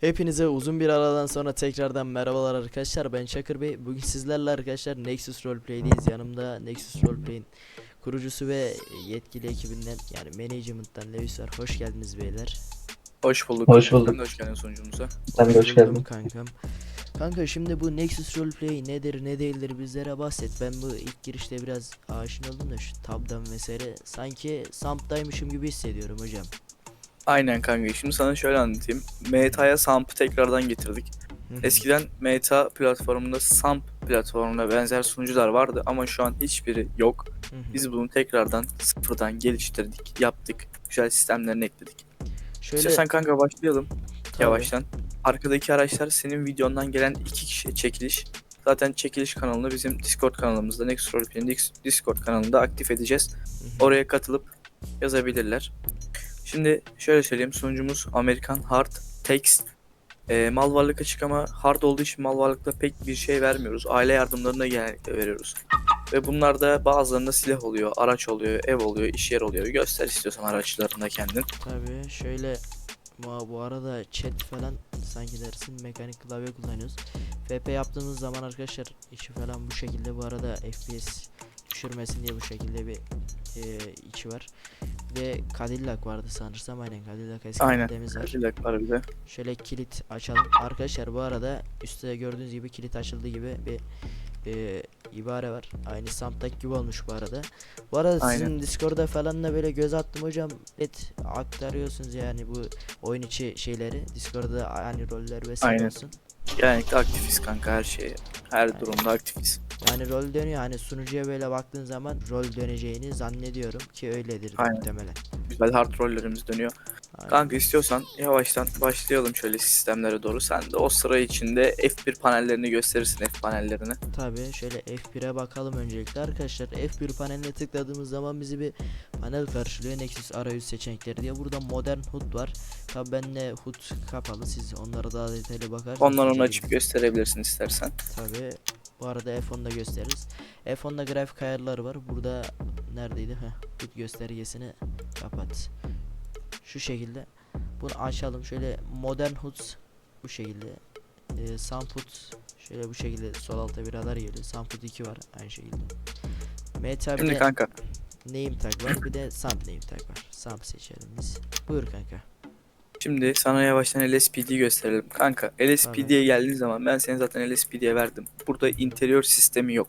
Hepinize uzun bir aradan sonra tekrardan merhabalar arkadaşlar. Ben Çakır Bey. Bugün sizlerle arkadaşlar Nexus Roleplay'deyiz. Yanımda Nexus Roleplay'in kurucusu ve yetkili ekibinden yani management'tan Lewis var. Hoş geldiniz beyler. Hoş bulduk. Hoş bulduk. Sen de hoş geldin sunucumuza. Sen de hoş geldin. kankam. Kanka şimdi bu Nexus Roleplay nedir ne değildir bizlere bahset. Ben bu ilk girişte biraz aşina oldum da şu tabdan vesaire. Sanki Samp'taymışım gibi hissediyorum hocam. Aynen kanka. Şimdi sana şöyle anlatayım. Meta'ya Samp'ı tekrardan getirdik. Eskiden Meta platformunda Samp platformuna benzer sunucular vardı ama şu an hiçbiri yok. Biz bunu tekrardan sıfırdan geliştirdik, yaptık. Güzel sistemlerini ekledik. Şöyle İstiyorsan kanka başlayalım tabii. yavaştan. Arkadaki araçlar senin videondan gelen iki kişi çekiliş. Zaten çekiliş kanalını bizim Discord kanalımızda Next Roleplay'in Dis- Discord kanalında aktif edeceğiz. Oraya katılıp yazabilirler. Şimdi şöyle söyleyeyim sunucumuz Amerikan Hard Text. Ee, mal varlık açık ama hard olduğu için mal varlıkta pek bir şey vermiyoruz. Aile yardımlarına genellikle veriyoruz. Ve bunlarda bazılarında silah oluyor, araç oluyor, ev oluyor, iş yer oluyor. Göster istiyorsan araçlarında kendin. Tabii şöyle bu, arada chat falan sanki dersin mekanik klavye kullanıyoruz. FP yaptığımız zaman arkadaşlar içi falan bu şekilde bu arada FPS düşürmesin diye bu şekilde bir e, içi var. Ve Cadillac vardı sanırsam aynen Cadillac eski Aynen. modelimiz var. Cadillac var bir de. Şöyle kilit açalım. Arkadaşlar bu arada üstte gördüğünüz gibi kilit açıldığı gibi bir e, ibare var. Aynı Samt'taki gibi olmuş bu arada. Bu arada Aynen. sizin Discord'da falan da böyle göz attım hocam. Evet aktarıyorsunuz yani bu oyun içi şeyleri. Discord'da hani roller vesaire Aynen. olsun. Genellikle aktifiz kanka her şeye. Her durumda aktifiz. Yani rol dönüyor hani sunucuya böyle baktığın zaman rol döneceğini zannediyorum ki öyledir Aynen. muhtemelen. Güzel hard rollerimiz dönüyor. Aynen. Kanka istiyorsan yavaştan başlayalım şöyle sistemlere doğru. Sen de o sıra içinde F1 panellerini gösterirsin F panellerini. Tabii şöyle F1'e bakalım öncelikle arkadaşlar. F1 paneline tıkladığımız zaman bizi bir panel karşılıyor. Nexus arayüz seçenekleri diye. Burada modern HUD var. Tabii bende HUD kapalı. Siz onlara daha detaylı bakarsınız. Bu onu açıp gösterebilirsin istersen. Tabii. Bu arada F10'da gösteririz. F10'da grafik ayarları var. Burada neredeydi? Heh, HUD göstergesini kapat. Şu şekilde. Bunu açalım. Şöyle modern HUD bu şekilde. Ee, Samput şöyle bu şekilde sol alta bir radar geliyor. Samput 2 var aynı şekilde. Meta bir Şimdi kanka name tag var. Bir de Samp name tag var. Samp seçelim biz. Buyur kanka. şimdi sana yavaştan LSPD gösterelim. Kanka LSPD'ye geldiğin zaman ben seni zaten LSPD'ye verdim. Burada interior sistemi yok.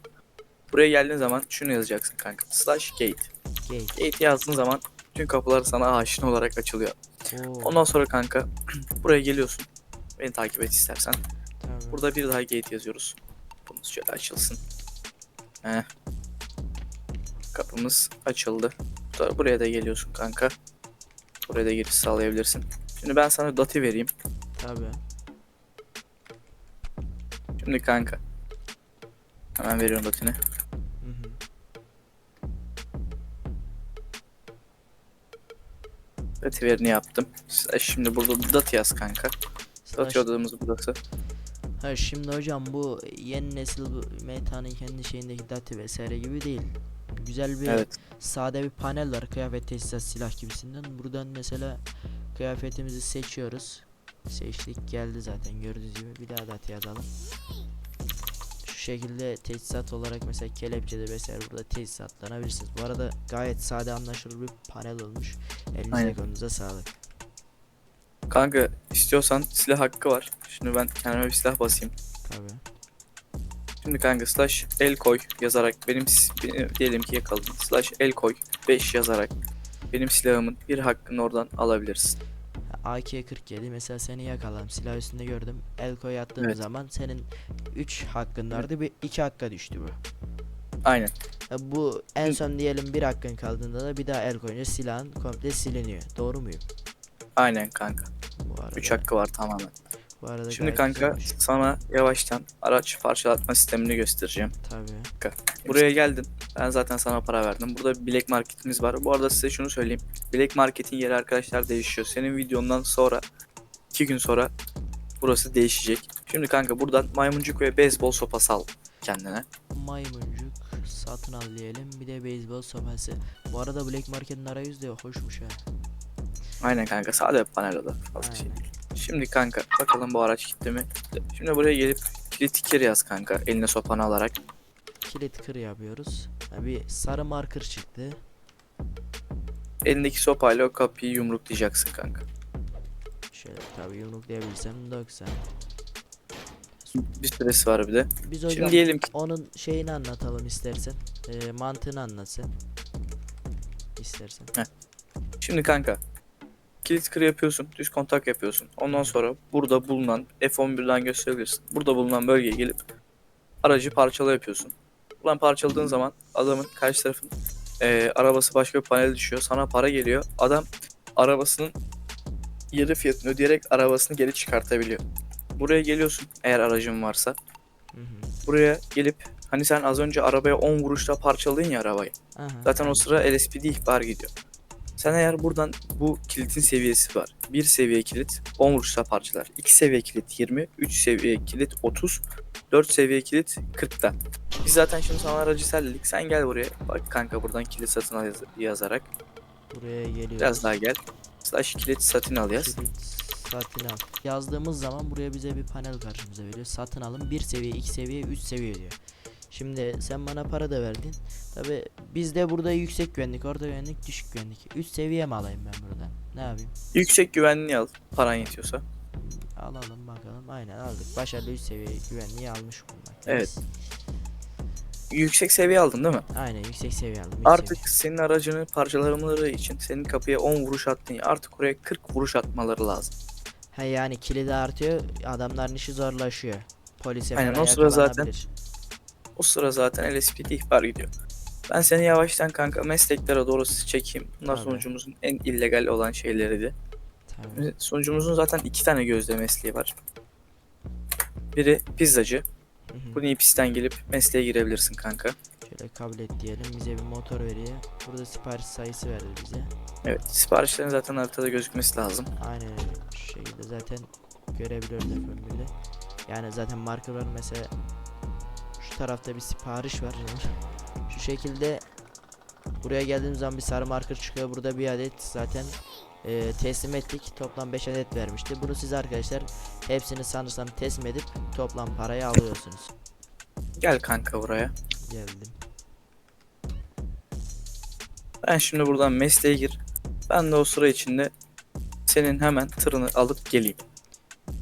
Buraya geldiğin zaman şunu yazacaksın kanka. Slash gate. Gate. Gate yazdığın zaman tüm kapılar sana aşina olarak açılıyor. Oo, Ondan sonra kanka buraya geliyorsun. Beni takip et istersen. tamam. Burada bir daha gate yazıyoruz. Bunu şöyle açılsın. Heh. Kapımız açıldı. Sonra buraya da geliyorsun kanka. Buraya da giriş sağlayabilirsin. Şimdi ben sana dati vereyim. Tabii. Şimdi kanka. Hemen veriyorum datini. Dati verini yaptım. Şimdi burada dati yaz kanka. Dati odamız burası. Ha şimdi hocam bu yeni nesil Meta'nın kendi şeyindeki dati vesaire gibi değil. Güzel bir Evet. sade bir panel var kıyafet tesisat silah gibisinden. Buradan mesela kıyafetimizi seçiyoruz. Seçtik geldi zaten gördüğünüz gibi bir daha dati yazalım. Şu şekilde tesisat olarak mesela kelepçede vesaire burada tesisatlanabilirsiniz. Bu arada gayet sade anlaşılır bir panel olmuş. Elinize Aynen. kolunuza sağlık. Kanka istiyorsan silah hakkı var. Şimdi ben kendime bir silah basayım. Tabii. Şimdi kanka slash el koy yazarak benim, benim diyelim ki yakaladın. Slash el koy 5 yazarak benim silahımın bir hakkını oradan alabilirsin. AK-47 mesela seni yakaladım silah üstünde gördüm el koy attığım Evet. zaman senin 3 hakkın vardı bir 2 hakka düştü bu. Aynen. Ya bu en son diyelim bir hakkın kaldığında da bir daha el koyunca silahın komple siliniyor. Doğru muyum? Aynen kanka. Bu arada. 3 hakkı var tamamen. Bu arada Şimdi kanka sana yavaştan araç parçalatma sistemini göstereceğim. Tabii. Buraya geldin. Ben zaten sana para verdim. Burada Black Market'imiz var. Bu arada size şunu söyleyeyim. Black Market'in yeri arkadaşlar değişiyor. Senin videondan sonra 2 gün sonra burası değişecek. Şimdi kanka buradan maymuncuk ve beyzbol sopası al kendine. Maymuncuk satın al diyelim bir de beyzbol sopası. Bu arada Black Market'in arayüzü de hoşmuş ha. Aynen kanka sade panel o da. Fazla şey değil. Şimdi kanka bakalım bu araç gitti mi? Şimdi buraya gelip kilit kir yaz kanka eline sopanı alarak. Kilit kır yapıyoruz. Bir sarı marker çıktı. Elindeki sopayla o kapıyı yumruklayacaksın kanka. Şöyle tabii yumruklayabilsem 90. Bir süresi var bir de. Biz hocam Şimdi diyelim ki onun şeyini anlatalım istersen. Ee, mantığını anlatsın. İstersen. Şimdi kanka kilit kır yapıyorsun, düz kontak yapıyorsun. Ondan sonra burada bulunan F11'den gösterebilirsin. Burada bulunan bölgeye gelip aracı parçala yapıyorsun. Buradan parçaladığın zaman adamın karşı tarafın eee, arabası başka bir panel düşüyor. Sana para geliyor. Adam arabasının yarı fiyatını ödeyerek arabasını geri çıkartabiliyor. Buraya geliyorsun eğer aracın varsa. Hı hı. Buraya gelip hani sen az önce arabaya 10 vuruşta parçaladın ya arabayı. Aha. Zaten o sıra LSPD ihbar gidiyor. Sen eğer buradan bu kilitin seviyesi var. Bir seviye kilit 10 vuruşta parçalar. 2 seviye kilit 20, 3 seviye kilit 30, 4 seviye kilit 40'ta. Biz zaten şimdi sana aracı selledik. Sen gel buraya. Bak kanka buradan kilit satın al yaz- yazarak. Buraya geliyoruz. Biraz daha gel. Slash kilit satın al yaz. Kilit satın al. Yazdığımız zaman buraya bize bir panel karşımıza veriyor. Satın alın 1 seviye, 2 seviye, 3 seviye diyor. Şimdi sen bana para da verdin. Tabi biz de burada yüksek güvenlik, orada güvenlik, düşük güvenlik. 3 seviye mi alayım ben buradan? Ne yapayım? Yüksek güvenliği al. Paran yetiyorsa. Alalım bakalım. Aynen aldık. Başarılı 3 seviye güvenliği almış bulmak. Evet. Yüksek seviye aldın değil mi? Aynen yüksek seviye aldım. üç Artık senin aracını parçalamaları için senin kapıya 10 vuruş attın ya artık oraya 40 vuruş atmaları lazım. Ha yani kilidi artıyor. Adamların işi zorlaşıyor. Polise Aynen, o sıra zaten-. O sıra zaten LSPD ihbar gidiyor. Ben seni yavaştan kanka mesleklere doğru çekeyim. Bunlar Tabii. sonucumuzun en illegal olan şeyleriydi. Tabii. Sonucumuzun zaten iki tane gözde mesleği var. Biri pizzacı. Hı hı. Bu NIPS'ten gelip mesleğe girebilirsin kanka. Şöyle kabul et diyelim. Bize bir motor veriyor. Burada sipariş sayısı verdi bize. Evet siparişlerin zaten haritada gözükmesi lazım. Aynen öyle. Şu şekilde zaten görebiliyoruz F11'de. Yani zaten marka var mesela tarafta bir sipariş var. Şu şekilde buraya geldiğim zaman bir sarı marker çıkıyor. Burada bir adet zaten e, teslim ettik. Toplam 5 adet vermişti. Bunu siz arkadaşlar hepsini sanırsam teslim edip toplam parayı alıyorsunuz. Gel kanka buraya. Geldim. Ben şimdi buradan mesleğe gir. Ben de o sıra içinde senin hemen tırını alıp geleyim.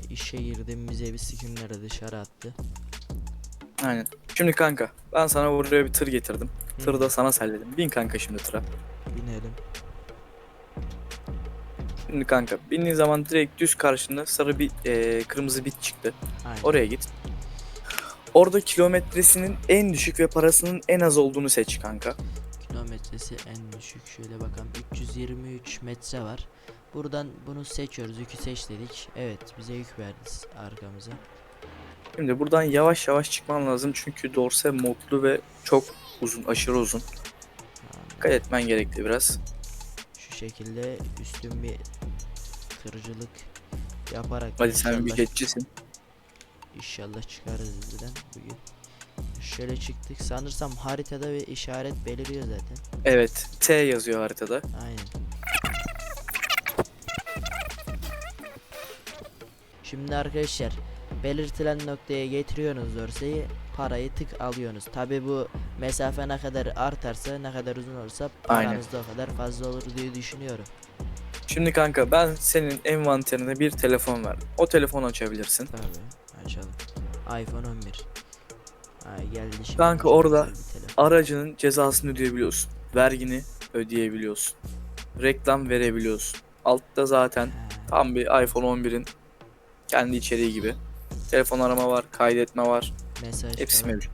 İşe girdim bize bir sikimlere dışarı attı. Aynen. Şimdi kanka ben sana buraya bir tır getirdim. Hı. Tırı da sana selledim. Bin kanka şimdi tıra. Binelim. Şimdi kanka bindiğin zaman direkt düz karşında sarı bir e, kırmızı bit çıktı. Aynen. Oraya git. Orada kilometresinin en düşük ve parasının en az olduğunu seç kanka. Kilometresi en düşük. Şöyle bakalım 323 metre var. Buradan bunu seçiyoruz. Yükü seç dedik. Evet bize yük verdi arkamıza. Şimdi buradan yavaş yavaş çıkman lazım çünkü dorse modlu ve çok uzun, aşırı uzun. Dikkat etmen gerekli biraz. Şu şekilde üstün bir tırcılık yaparak Hadi sen inşallah, vücutçisin. inşallah çıkarız bizden bugün. Şöyle çıktık. Sanırsam haritada bir işaret beliriyor zaten. Evet, T yazıyor haritada. Aynen. Şimdi arkadaşlar belirtilen noktaya getiriyorsunuz dorseyi parayı tık alıyorsunuz. Tabi bu mesafe ne kadar artarsa ne kadar uzun olursa paranız da o kadar fazla olur diye düşünüyorum. Şimdi kanka ben senin envanterine bir telefon verdim. O telefonu açabilirsin. Tabi açalım. iPhone 11. Ay geldi şimdi. Kanka orada. Aracının cezasını ödeyebiliyorsun. Vergini ödeyebiliyorsun. Reklam verebiliyorsun. Altta zaten He, tam bir iPhone 11'in kendi içeriği gibi. Telefon arama var, kaydetme var. mesaj Hepsi falan. mevcut.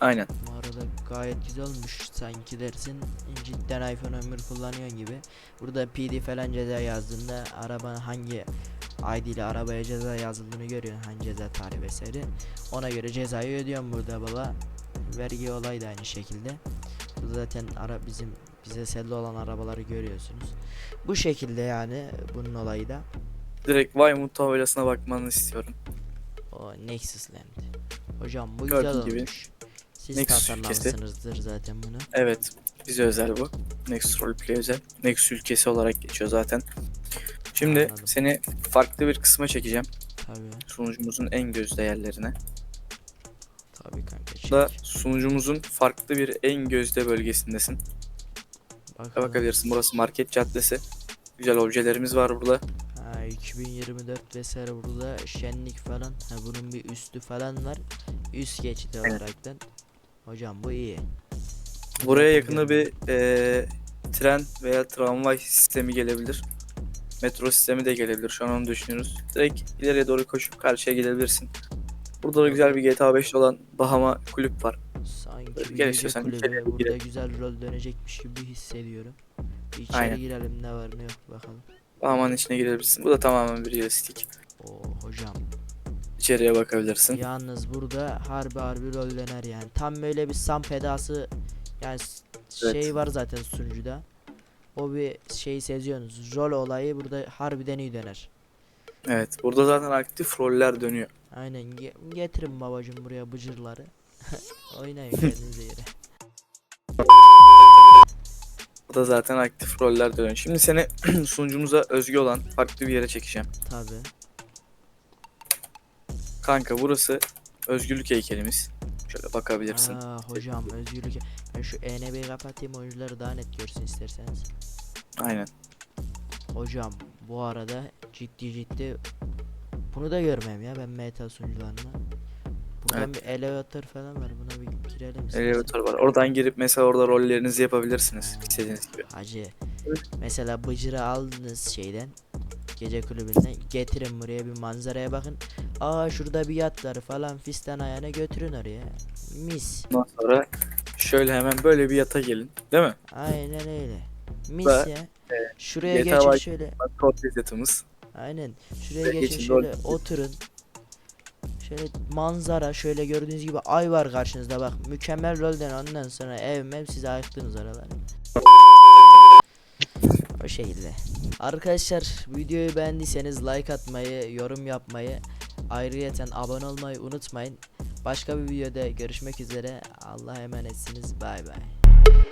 Aynen. Bu arada gayet güzel olmuş sanki dersin cidden iPhone 11 kullanıyorsun gibi. Burada PD falan ceza yazdığında araba hangi ID ile arabaya ceza yazıldığını görüyorsun hangi ceza tarihi vesaire. Ona göre cezayı ödüyorsun burada baba. Vergi olay da aynı şekilde. Burada zaten ara bizim bize selli olan arabaları görüyorsunuz. Bu şekilde yani bunun olayı da Direkt Weymouth tabelasına bakmanı istiyorum. O Nexus Land. Hocam bu Gördüğün güzel gibi olmuş. Siz Nexus tasarlamışsınızdır zaten bunu. Evet. Bize özel bu. Nexus Roleplay özel. Nexus ülkesi olarak geçiyor zaten. Şimdi Anladım. seni farklı bir kısma çekeceğim. Tabii. Sunucumuzun en gözde yerlerine. Tabii kanka. Çek. Da sunucumuzun farklı bir en gözde bölgesindesin. Bakalım. Bakabilirsin. Burası Market Caddesi. Güzel objelerimiz var burada. Ha, 2024 vesaire burada şenlik falan. Ha, bunun bir üstü falan var. Üst geçidi Evet. olaraktan. Hocam bu iyi. Buraya yakında bir eee, tren veya tramvay sistemi gelebilir. Metro sistemi de gelebilir. Şu an onu düşünüyoruz. Direkt ileriye doğru koşup karşıya gidebilir Burada da güzel bir GTA 5 olan Bahama kulüp var. Sanki gel istiyorsan burada girelim. güzel rol dönecekmiş gibi hissediyorum. İçeri Aynen. girelim ne var ne yok bakalım. Bahama'nın içine girebilirsin. Bu da tamamen bir realistik. Oo hocam. İçeriye bakabilirsin. Yalnız burada harbi harbi rol döner yani. Tam böyle bir sam pedası yani s- Evet. şey var zaten sunucuda. O bir şey seziyorsunuz. Rol olayı burada harbiden iyi döner. Evet. Burada zaten aktif roller dönüyor. Aynen ge- getirin babacım buraya bıcırları. Oynayın kendinize göre. Burada zaten aktif roller dönüyor. Şimdi seni sunucumuza özgü olan farklı bir yere çekeceğim. Tabi. Kanka burası özgürlük heykelimiz. Şöyle bakabilirsin. Aa hocam özgürlük. Ben şu ENB'yi kapatayım oyuncuları daha net görsün isterseniz. Aynen. Hocam bu arada ciddi ciddi bunu da görmem ya ben meta sunucularına. Buradan bir elevator falan var buna bir girelim. Elevator var. Oradan girip mesela orada rollerinizi yapabilirsiniz. istediğiniz gibi. Hacı. Evet. Mesela bıcırı aldınız şeyden gece kulübünden getirin buraya bir manzaraya bakın. Aa şurada bir yat var falan fistan ayağına götürün oraya. Mis. Ondan sonra şöyle hemen böyle bir yata gelin. Değil mi? Aynen öyle. Mis Ve, ya. Şuraya GTA geçin şöyle. Portrait yatımız. Aynen. Şuraya geçin şöyle oturun. Şöyle manzara şöyle gördüğünüz gibi ay var karşınızda bak. Mükemmel rolden ondan sonra ev mev size ayıktınız oraları. O şekilde. Arkadaşlar videoyu beğendiyseniz like atmayı, yorum yapmayı, ayrıyeten abone olmayı unutmayın. Başka bir videoda görüşmek üzere. Allah'a emanetsiniz. Bay bay.